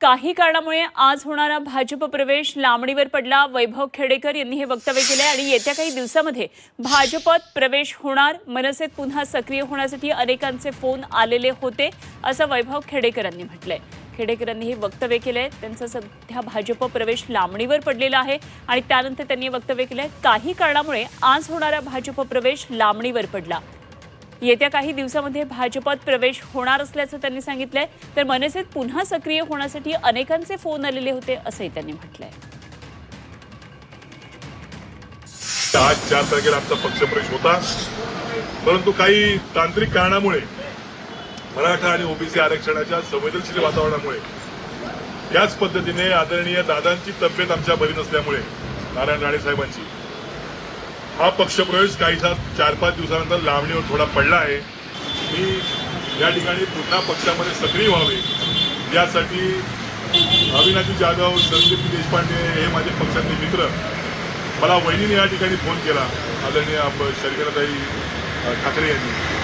काही कारणामुळे आज होणारा भाजप प्रवेश लांबणीवर पडला. वैभव खेडेकर यांनी हे वक्तव्य केले आणि येत्या काही दिवसामध्ये भाजपत प्रवेश होणार. मनसेत पुन्हा सक्रिय होण्यासाठी अनेकांचे फोन आलेले होते असं वैभव खेडेकरांनी म्हटलंय. खेडेकरांनी हे वक्तव्य केलंय. त्यांचा सध्या भाजप प्रवेश लांबणीवर पडलेला आहे आणि त्यानंतर त्यांनी वक्तव्य केलंय. काही कारणामुळे आज होणारा भाजप प्रवेश लांबणीवर पडला. येत्या काही दिवसामध्ये भाजपात प्रवेश होणार असल्याचं त्यांनी सांगितलंय. तर मनसेत पुन्हा सक्रिय होण्यासाठी अनेकांचे फोन आलेले होते असंही त्यांनी म्हटलंय. आज चार तारखेला आमचा पक्षप्रवेश होता. परंतु काही तांत्रिक कारणामुळे मराठा आणि ओबीसी आरक्षणाच्या संवेदनशील वातावरणामुळे याच पद्धतीने आदरणीय दादांची तब्येत आमच्या बरी नसल्यामुळे नारायण राणे साहेबांची. हा पक्षप्रवेश काही चार पाच दिवसानंतर लांबणीवर थोडा पडला आहे. मी या ठिकाणी पुन्हा पक्षामध्ये सक्रिय व्हावे. यासाठी अविनाशी जाधव संदीप देशपांडे हे माझे पक्षातले मित्र. मला वहिनीने या ठिकाणी फोन केला. आदरणीय आप- शर्मिलाताई ठाकरे यांनी.